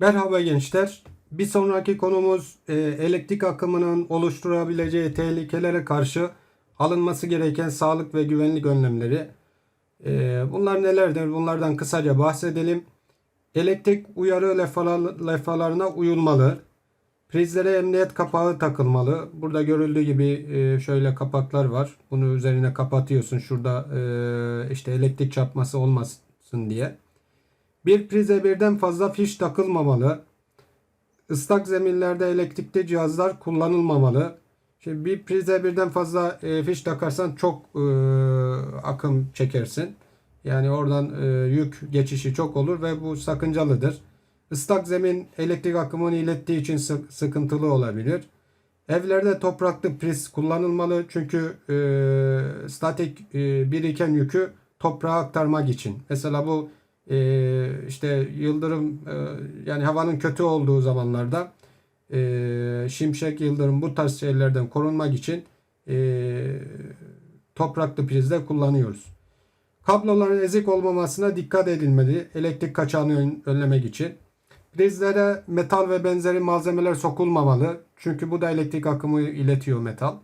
Merhaba gençler. Bir sonraki konumuz e, elektrik akımının oluşturabileceği tehlikelere karşı alınması gereken sağlık ve güvenlik önlemleri. E, bunlar nelerdir? Bunlardan kısaca bahsedelim. Elektrik uyarı levhalar- levhalarına uyulmalı. Prizlere emniyet kapağı takılmalı. Burada görüldüğü gibi e, şöyle kapaklar var. Bunu üzerine kapatıyorsun. Şurada e, işte elektrik çarpması olmasın diye. Bir prize birden fazla fiş takılmamalı. Islak zeminlerde elektrikli cihazlar kullanılmamalı. Şimdi bir prize birden fazla e, fiş takarsan çok e, akım çekersin. Yani oradan e, yük geçişi çok olur ve bu sakıncalıdır. Islak zemin elektrik akımını ilettiği için sık- sıkıntılı olabilir. Evlerde topraklı priz kullanılmalı çünkü e, statik e, biriken yükü toprağa aktarmak için. Mesela bu e, işte yıldırım e, yani havanın kötü olduğu zamanlarda e, şimşek, yıldırım bu tarz şeylerden korunmak için e, topraklı prizde kullanıyoruz. Kabloların ezik olmamasına dikkat edilmeli elektrik kaçağını ön- önlemek için. Prizlere metal ve benzeri malzemeler sokulmamalı. Çünkü bu da elektrik akımı iletiyor metal.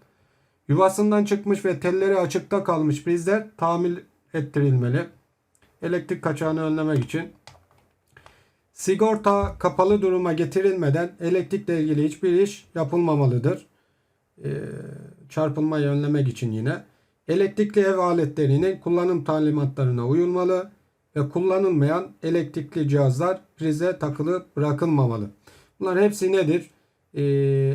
Yuvasından çıkmış ve telleri açıkta kalmış prizler tamir ettirilmeli. Elektrik kaçağını önlemek için. Sigorta kapalı duruma getirilmeden elektrikle ilgili hiçbir iş yapılmamalıdır. Ee, çarpılmayı önlemek için yine. Elektrikli ev aletlerinin kullanım talimatlarına uyulmalı ve kullanılmayan elektrikli cihazlar prize takılı bırakılmamalı. Bunlar hepsi nedir? Ee,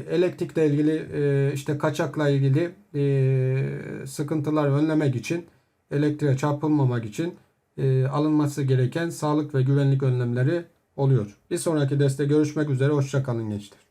elektrikle ilgili e, işte kaçakla ilgili e, sıkıntılar önlemek için elektriğe çarpılmamak için e, alınması gereken sağlık ve güvenlik önlemleri oluyor. Bir sonraki derste görüşmek üzere. Hoşçakalın gençler.